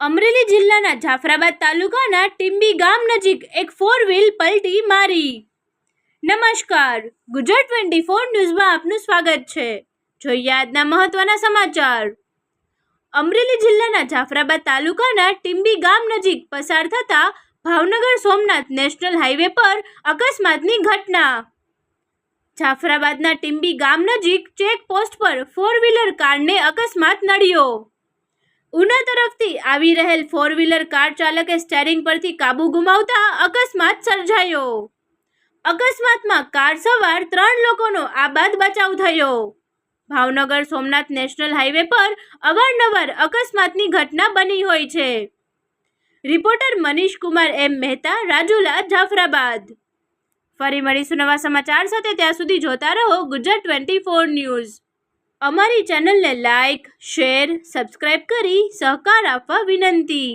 અમરેલી જિલ્લાના જાફરાબાદ તાલુકાના ટીમ્બી ગામ નજીક એક ફોર વ્હીલ પલટી મારી. નમસ્કાર. ગુજરાત ટ્વેન્ટી ફોર ન્યૂઝમાં આપનું સ્વાગત છે. જોઈએ આજના મહત્વના સમાચાર. અમરેલી જિલ્લાના જાફરાબાદ તાલુકાના ટીમ્બી ગામ નજીક પસાર થતા ભાવનગર સોમનાથ નેશનલ હાઈવે પર અકસ્માતની ઘટના. જાફરાબાદના ટીમ્બી ગામ નજીક ચેક પોસ્ટ પર ફોર વ્હીલર કારને અકસ્માત નડ્યો. ઉના તરફથી આવી રહેલ ફોર વ્હીલર કાર ચાલકે સ્ટેરિંગ પરથી કાબુ ગુમાવતા અકસ્માત સર્જાયો. અકસ્માતમાં કાર સવાર ત્રણ લોકોનો આબાદ બચાવ થયો. ભાવનગર સોમનાથ નેશનલ હાઈવે પર અવારનવાર અકસ્માતની ઘટના બની હોય છે. Reporter Manish Kumar M Mehta, Rajula, Jafrabad. ફરી મળીશું નવા સમાચાર સાથે, ત્યાં સુધી જોતા રહો ગુજરાત ટ્વેન્ટી ફોર ન્યૂઝ. અમારી ચેનલને લાઇક શેર સબસ્ક્રાઈબ કરી સહકાર આપવા વિનંતી.